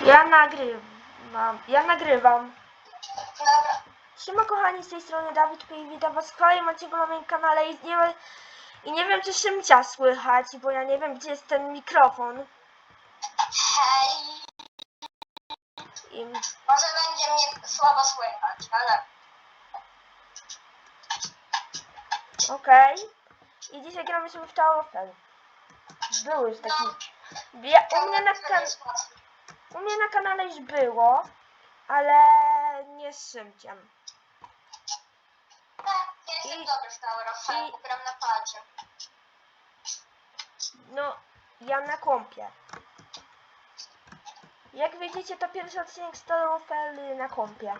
Ja nagrywam. Ja nagrywam. Dobra. Siema kochani, z tej strony Dawid P. i witam was w kolejnym odcinku na moim kanale i nie, i nie wiem czy Szymcia słychać, bo ja nie wiem gdzie jest ten mikrofon. Hej. I, Może będzie mnie słabo słychać, ale... Okej. I dzisiaj gramy sobie w Tower of Hell. Był już taki... Ja, u, mnie na kan u mnie na kanale już było, ale nie z Szymciem. Tak, ja jestem I- dobry w Tower of i- bo gram na padzie. No, ja na kompie. Jak widzicie, to pierwszy odcinek z Tower of Hell na kompie.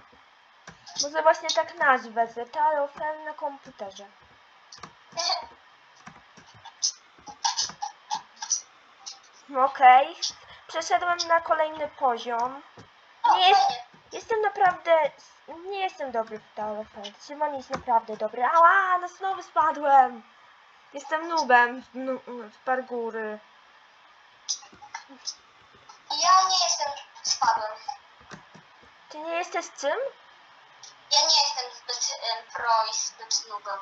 Może właśnie tak nazwę, że Tower of Hell na komputerze. Okej. Przeszedłem na kolejny poziom. Nie jest, jestem naprawdę... Nie jestem dobry w Tower Hell. Szymon jest naprawdę dobry. Ała, no znowu spadłem. Jestem nubem w, nu, w pargury. Ja nie jestem spadłem. Ty nie jesteś czym? Ja nie jestem zbyt em, pro i zbyt nubem.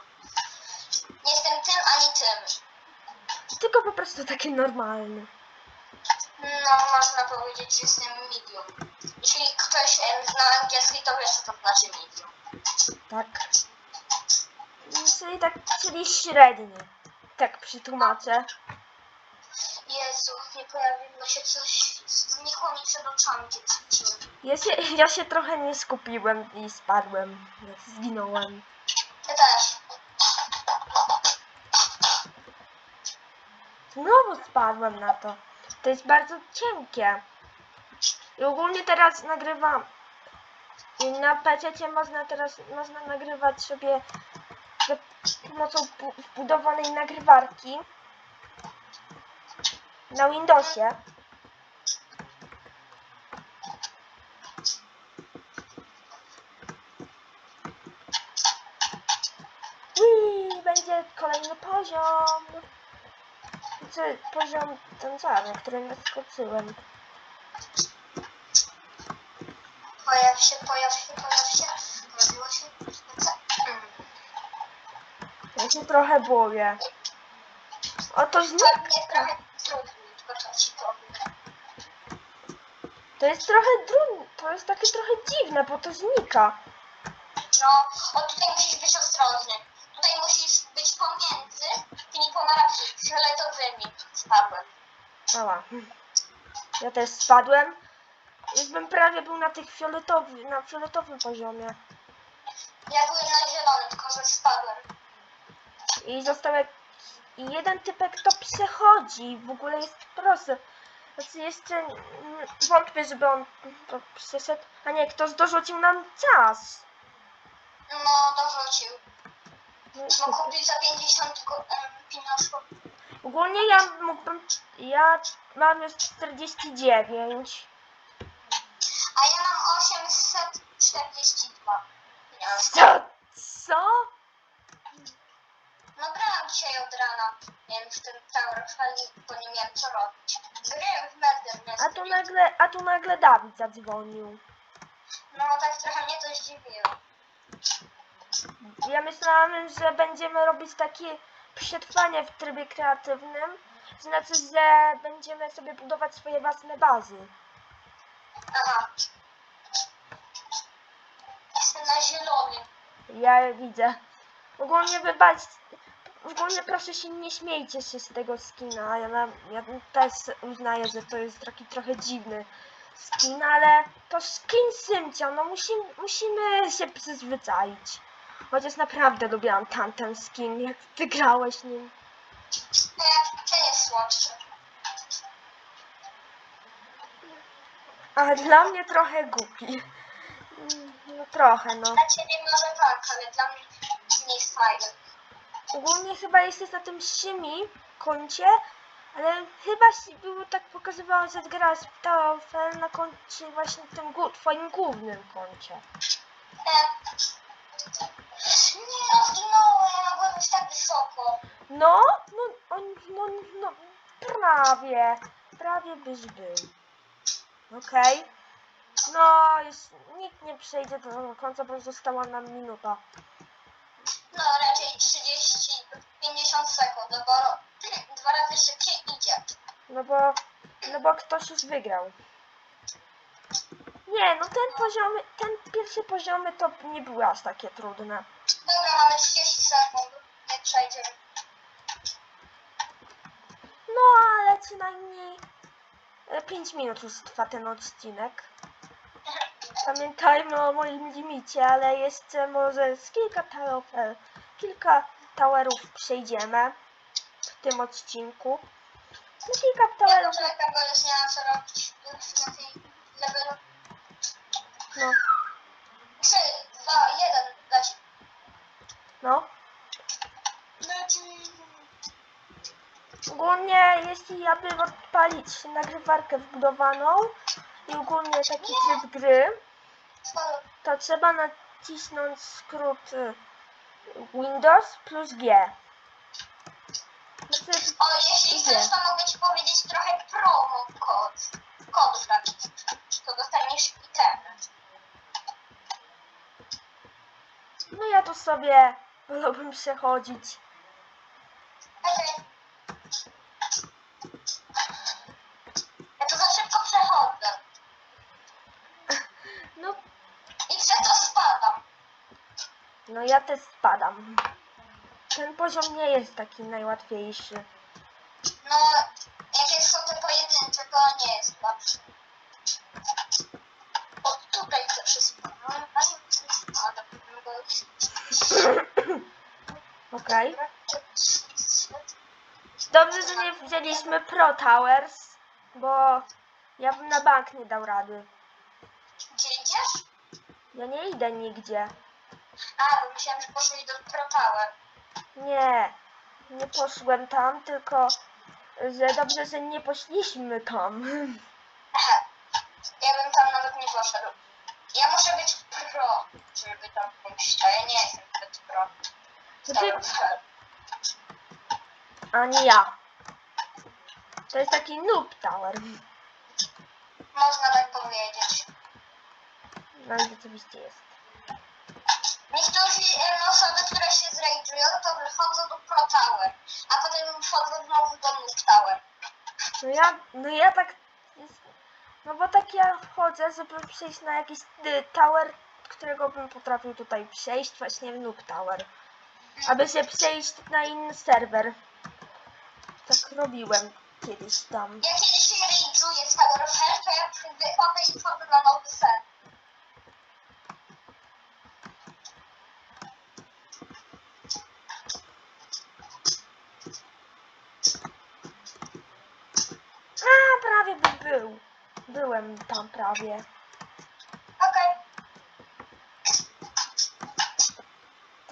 Nie jestem tym ani tym. Tylko po prostu taki normalny. No, można powiedzieć, że jestem medium. Jeśli ktoś em, zna angielski, to wiesz, co to znaczy medium. Tak. Mm, Czyli tak, czyli średni. Tak przytłumaczę. Jezu, nie pojawiło się coś, znikło mi przed oczami wrzuciłem. Ja się, ja się trochę nie skupiłem i spadłem. Zginąłem. Ja też. Znowu spadłem na to. To jest bardzo cienkie. I ogólnie teraz nagrywam. Na PC można teraz można nagrywać sobie za pomocą wbudowanej nagrywarki na Windowsie. I będzie kolejny poziom. Co, poziom ten sam, na którym naskoczyłem. Pojaw się, pojaw się, pojaw się. Pojawiło się. Co? Ja się trochę boję. O to To znik... mnie trochę trudno, tylko to ci powiem. To jest trochę dru... To jest takie trochę dziwne, bo to znika. No, o tutaj musisz być ostrożny. Fioletowymi. Spadłem. Ała. Ja też spadłem. Już bym prawie był na tych fioletowy, na fioletowym poziomie. Ja byłem na zielonym, tylko że spadłem. I został jak... I jeden typek to przechodzi. W ogóle jest prosty. Znaczy jeszcze mm, wątpię, żeby on to przeszedł. A nie, ktoś dorzucił nam czas. No, dorzucił. No super. kupił za 50 go- em, pieniążków. Ogólnie ja mógłbym... Ja mam już 49. A ja mam 842 pieniążki. Co? Co? No grałam dzisiaj od rana em, w tym Tower Hell, bo nie miałem co robić. Grałem w Murder A Mystery. tu nagle, a tu nagle Dawid zadzwonił. No tak trochę mnie to zdziwiło. Ja myślałam, że będziemy robić takie przetrwanie w trybie kreatywnym. Znaczy, że będziemy sobie budować swoje własne bazy. Aha. Jestem na zielonym. Ja widzę. Ogólnie wybacz. Ogólnie proszę się nie śmiejcie się z tego skina. Ja, na, ja też uznaję, że to jest taki trochę dziwny skin, ale to skin Symcia, no musimy, musimy się przyzwyczaić. Chociaż naprawdę lubiłam tamten skin, jak wygrałeś nim. No jak jest słodszy. Ale dla mnie trochę głupi. No trochę, no. Dla ciebie może tak, ale dla mnie nie jest fajny. Ogólnie chyba jesteś na tym Szymi koncie, ale chyba się było tak pokazywało, że TFL na koncie właśnie tym gó- twoim głównym koncie. E, nie no, zginąłem, a byłem już tak wysoko. No, no, on, no, no, prawie, prawie byś był. Okej. No, już nikt nie przejdzie do końca, bo została nam minuta. No raczej 30, 50 sekund, no bo dwa razy szybciej idzie. No bo, no bo ktoś już wygrał. Nie, no ten poziom, ten pierwszy poziomy to nie były aż takie trudne. Dobra, mamy 30 sekund, nie przejdziemy. No, ale co najmniej 5 minut już trwa ten odcinek. Pamiętajmy o moim limicie, ale jeszcze może z kilka towerów, e, kilka towerów przejdziemy w tym odcinku. No kilka Ja towerów, poczekam, bo już nie mam co robić na tej levelu. No, 3, 2, 1, leci. no. Leci. Ogólnie, jeśli aby odpalić nagrywarkę wbudowaną i ogólnie taki tryb gry, to trzeba nacisnąć skrót y, Windows plus G. Znaczy, O, jeśli Idzie. chcesz, to mogę ci powiedzieć trochę promo kod. Kod taki. To dostaniesz itemy. No ja tu sobie wolałbym przechodzić. Ja to za szybko przechodzę. No, I przez to spadam. no ja też spadam. Ten poziom nie jest taki najłatwiejszy. No, jakie są te pojedyncze, to nie jest lepsze. Okej. Dobrze, że nie wzięliśmy Pro Towers, bo ja bym na bank nie dał rady. Gdzie idziesz? Ja nie idę nigdzie. A, bo myślałam, że poszli do Pro Tower. Nie, nie poszłem tam, tylko że dobrze, że nie poszliśmy tam. Aha. Ja bym tam nawet nie poszedł. Ja muszę być pro, żeby tam pójść, a ja nie jestem zbyt pro. Ty, a nie ja. To jest taki noob tower. Można tak powiedzieć. No i rzeczywiście jest. Niektórzy e, osoby, które się zrejdżują, to wychodzą do Pro Tower, a potem wchodzą znowu do Noob Tower. No ja, no ja tak, no bo tak ja wchodzę, żeby przejść na jakiś y, tower, którego bym potrafił tutaj przejść, właśnie w noob tower. Aby się przejść na inny serwer. Tak robiłem kiedyś tam. Ja kiedyś się rejdżuję z Tower of Hell, to ja wychodzę i wchodzę na nowy set. A, prawie by był. Byłem tam prawie.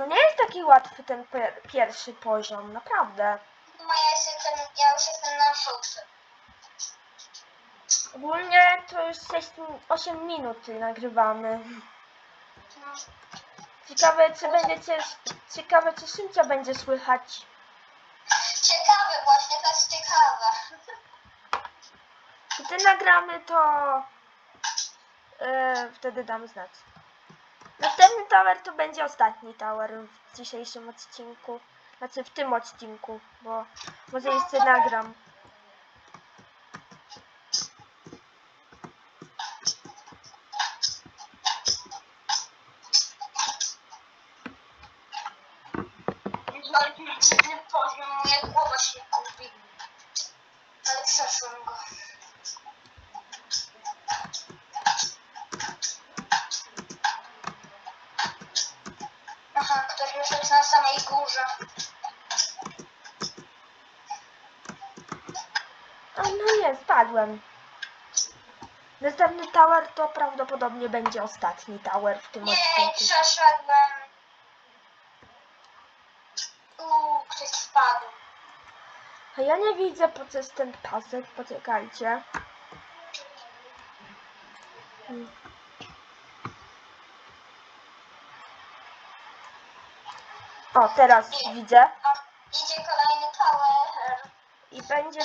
To nie jest taki łatwy ten pier pierwszy poziom, naprawdę. No ja, już jestem, ja już jestem na szóstym. Ogólnie to już 6, 8 minut nagrywamy. No. Ciekawe, czy będziecie, ciekawe, czy Szymcia będzie słychać. Ciekawe właśnie, to jest ciekawe. Gdy nagramy, to e, wtedy dam znać. Następny tower to będzie ostatni tower w dzisiejszym odcinku. Znaczy w tym odcinku, bo może jeszcze nagram. Dziwny poziom, moja głowa się gubi. Ale przeszłam go. Jest na samej górze. A no nie, spadłem. Następny tower to prawdopodobnie będzie ostatni tower w tym Nie, odcinku. przeszedłem. Uuu, ktoś spadł. A ja nie widzę po co jest ten pasek, poczekajcie. Hmm. O, teraz widzę. O, idzie kolejny tower. I będzie,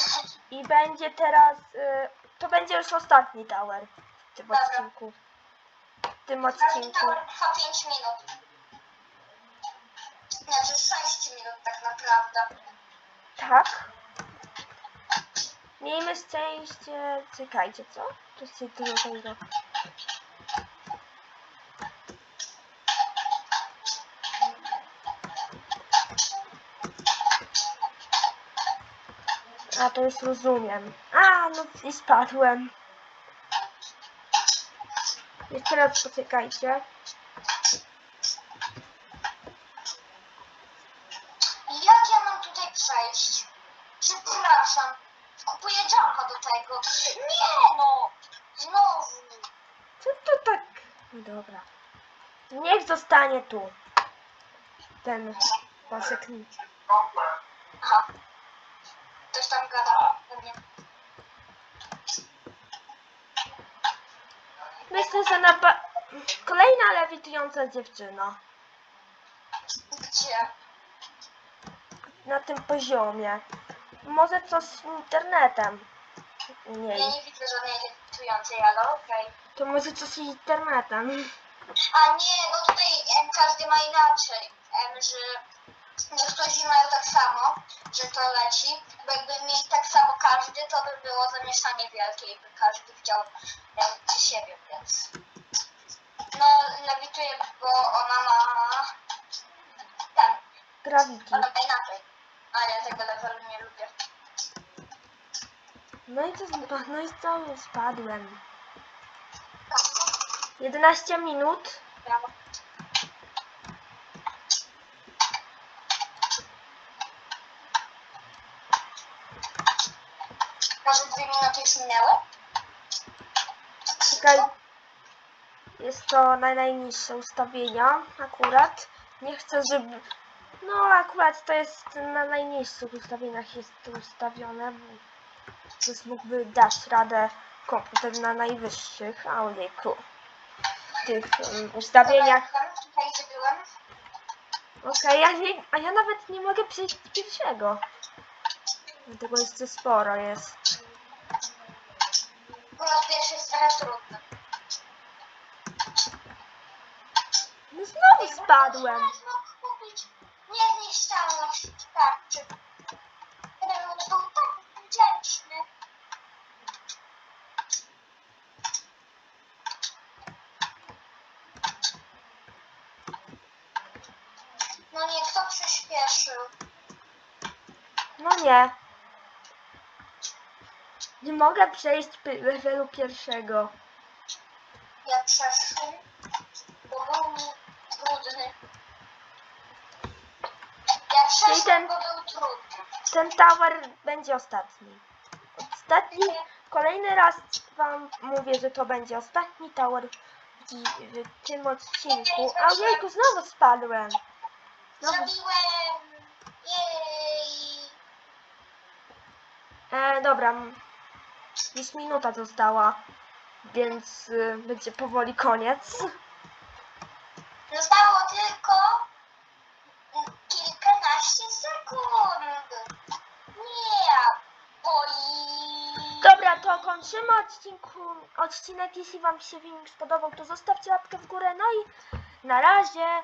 i będzie teraz y, to będzie już ostatni tower w tym Dobra. odcinku. W tym Każdy odcinku. tower trwa 5 minut. Znaczy 6 minut tak naprawdę. Tak. Miejmy szczęście. Czekajcie, co? To się tu tego. A to już rozumiem. A, no i spadłem. Jeszcze raz poczekajcie. Jak ja mam tutaj przejść? Przepraszam. Kupuję jumpa do tego. Nie no! Znowu. Co to tak? Dobra. Niech zostanie tu. Ten pasek. Aha. Ktoś tam gada. Myślę, że na ba- kolejna lewitująca dziewczyna Gdzie? na tym poziomie. Może coś z internetem. Ja Nie. nie widzę żadnej lewitującej, ale okej. To może coś z internetem. A nie, no tutaj em, każdy ma inaczej. Em, że niektórzy mają tak samo, że to leci. Bo jakby mieli tak samo każdy, to by było zamieszanie wielkie i by każdy widział em, przy siebie, więc. No, lewituję, bo ona ma ten, Gravity. ona ma inaczej. A ja tego levelu nie lubię. No i co? z- No i co? Spadłem. 11 minut. Brawo. Może dwie minuty już minęły? Czekaj. Jest to na najniższe ustawienia akurat. Nie chcę, żeby... No akurat to jest na najniższych ustawieniach jest to ustawione. Więc mógłby dać radę komputer na najwyższych. A ojejku. W tych um, ustawieniach. Dobra, Tutaj gdzie byłem. Okej, ja nie, a ja nawet nie mogę przejść pierwszego. Dlatego jeszcze sporo jest. Raz pierwszy jest trochę trudny. No znowu spadłem. Można kupić niezniszczalność tarczy. Gdybym był tak wdzięczny. No nie, kto przyspieszył? No nie. Mogę przejść levelu pierwszego. Ja przeszłem, bo był mi trudny. Ja przeszłem, ten- bo był trudny. Ten tower będzie ostatni. Ostatni, kolejny raz wam mówię, że to będzie ostatni tower w, dzi- w tym odcinku. A ojejku, znowu spadłem. Znowu. Zabiłem! Jej! E, dobra. m, Już minuta została, więc y, będzie powoli koniec. Zostało tylko kilkanaście sekund. Nie, boi. Dobra, to kończymy odcinku, odcinek. Jeśli Wam się film spodobał, to zostawcie łapkę w górę. No i na razie.